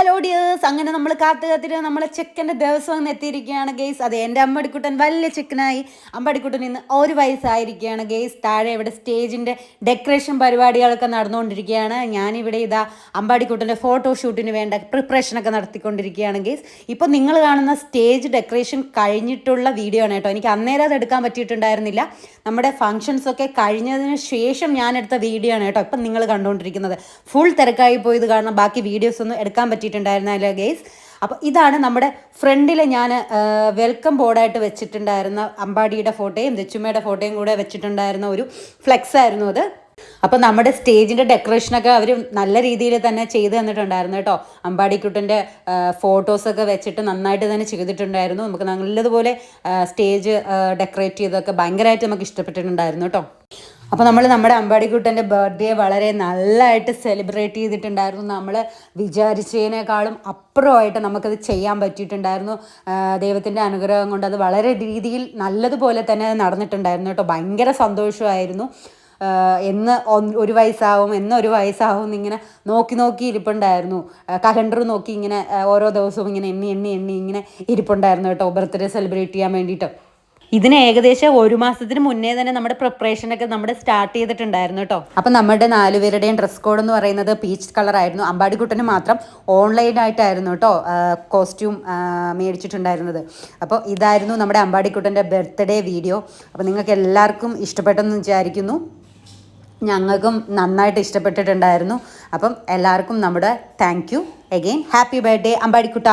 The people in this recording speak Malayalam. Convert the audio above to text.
ഹലോ ഡിയേഴ്സ് അങ്ങനെ നമ്മൾ കാത്തു കാത്തിട്ട് നമ്മളെ ചെക്കന്റെ ദിവസം ഇന്ന് എത്തിയിരിക്കുകയാണ് ഗെയ്സ് അതെ എന്റെ അമ്പടിക്കുട്ടൻ വലിയ ചെക്കനായി. അമ്പടിക്കുട്ടൻ ഇന്ന് ഒരു വയസ്സായിരിക്കുകയാണ് ഗെയ്സ് താഴെ ഇവിടെ സ്റ്റേജിന്റെ ഡെക്കറേഷൻ പരിപാടികളൊക്കെ നടന്നുകൊണ്ടിരിക്കുകയാണ്. ഞാനിവിടെ ഇതാ അമ്പാടിക്കുട്ടന്റെ ഫോട്ടോ ഫോട്ടോഷൂട്ടിന് വേണ്ട പ്രിപ്പറേഷനൊക്കെ നടത്തിക്കൊണ്ടിരിക്കുകയാണ് ഗെയ്സ് ഇപ്പോൾ നിങ്ങൾ കാണുന്ന സ്റ്റേജ് ഡെക്കറേഷൻ കഴിഞ്ഞിട്ടുള്ള വീഡിയോ ആണ് കേട്ടോ. എനിക്ക് അന്നേരം അത് എടുക്കാൻ പറ്റിയിട്ടുണ്ടായിരുന്നില്ല. നമ്മുടെ ഫങ്ഷൻസ് ഒക്കെ കഴിഞ്ഞതിന് ശേഷം ഞാൻ എടുത്ത വീഡിയോ ആണ് കേട്ടോ ഇപ്പം നിങ്ങൾ കണ്ടുകൊണ്ടിരിക്കുന്നത്. ഫുൾ തിരക്കായി പോയത് കാരണം ബാക്കി വീഡിയോസ് ഒന്നും എടുക്കാൻ പറ്റിയിട്ടുണ്ടായിരുന്നില്ല ഗെയ്സ് അപ്പോൾ ഇതാണ് നമ്മുടെ ഫ്രണ്ടിൽ ഞാൻ വെൽക്കം ബോർഡായിട്ട് വെച്ചിട്ടുണ്ടായിരുന്ന അമ്പാടിയുടെ ഫോട്ടോയും ദച്ചുമ്മയുടെ ഫോട്ടോയും കൂടെ വെച്ചിട്ടുണ്ടായിരുന്ന ഒരു ഫ്ലെക്സ് ആയിരുന്നു അത്. അപ്പോൾ നമ്മുടെ സ്റ്റേജിന്റെ ഡെക്കറേഷനൊക്കെ അവർ നല്ല രീതിയിൽ തന്നെ ചെയ്തു തന്നിട്ടുണ്ടായിരുന്നു കേട്ടോ. അമ്പാടിക്കുട്ടന്റെ ഫോട്ടോസൊക്കെ വെച്ചിട്ട് നന്നായിട്ട് തന്നെ ചെയ്തിട്ടുണ്ടായിരുന്നു. നമുക്ക് നല്ലതുപോലെ സ്റ്റേജ് ഡെക്കറേറ്റ് ചെയ്തൊക്കെ ഭയങ്കരമായിട്ട് നമുക്ക് ഇഷ്ടപ്പെട്ടിട്ടുണ്ടായിരുന്നു കേട്ടോ. അപ്പോൾ നമ്മൾ നമ്മുടെ അമ്പാടിക്കുട്ടന്റെ ബർത്ത്ഡേ വളരെ നല്ലതായിട്ട് സെലിബ്രേറ്റ് ചെയ്തിട്ടുണ്ടായിരുന്നു. നമ്മൾ വിചാരിച്ചതിനേക്കാളും അപ്പുറമായിട്ട് നമുക്കത് ചെയ്യാൻ പറ്റിയിട്ടുണ്ടായിരുന്നു. ദൈവത്തിന്റെ അനുഗ്രഹം കൊണ്ട് അത് വളരെ രീതിയിൽ നല്ലതുപോലെ തന്നെ നടന്നിട്ടുണ്ടായിരുന്നു കേട്ടോ. ഭയങ്കര സന്തോഷമായിരുന്നു. എന്ന് ഒരു വയസ്സാവും എന്ന് ഒരു വയസ്സാവും എന്നിങ്ങനെ നോക്കി നോക്കി ഇരിപ്പുണ്ടായിരുന്നു. കലണ്ടർ നോക്കി ഇങ്ങനെ ഓരോ ദിവസവും ഇങ്ങനെ എണ്ണി എണ്ണി എണ്ണി ഇങ്ങനെ ഇരിപ്പുണ്ടായിരുന്നു കേട്ടോ. ബർത്ത്ഡേ സെലിബ്രേറ്റ് ചെയ്യാൻ വേണ്ടിയിട്ട്. ഇതിന് ഏകദേശം ഒരു മാസത്തിന് മുന്നേ തന്നെ നമ്മുടെ പ്രിപ്പറേഷനൊക്കെ നമ്മുടെ സ്റ്റാർട്ട് ചെയ്തിട്ടുണ്ടായിരുന്നു കേട്ടോ അപ്പം നമ്മുടെ നാലുപേരുടെയും ഡ്രസ് കോഡ് എന്ന് പറയുന്നത് പീച്ച് കളർ ആയിരുന്നു. അമ്പാടിക്കുട്ടന് മാത്രം ഓൺലൈനായിട്ടായിരുന്നു കേട്ടോ കോസ്റ്റ്യൂം മേടിച്ചിട്ടുണ്ടായിരുന്നത്. അപ്പോൾ ഇതായിരുന്നു നമ്മുടെ അമ്പാടിക്കുട്ടന്റെ ബർത്ത്ഡേ വീഡിയോ അപ്പോൾ നിങ്ങൾക്ക് എല്ലാവർക്കും ഇഷ്ടപ്പെട്ടെന്ന് വിചാരിക്കുന്നു. ഞങ്ങൾക്കും നന്നായിട്ട് ഇഷ്ടപ്പെട്ടിട്ടുണ്ടായിരുന്നു. അപ്പം എല്ലാവർക്കും നമ്മുടെ thank you again happy birthday അമ്പാടിക്കുട്ട.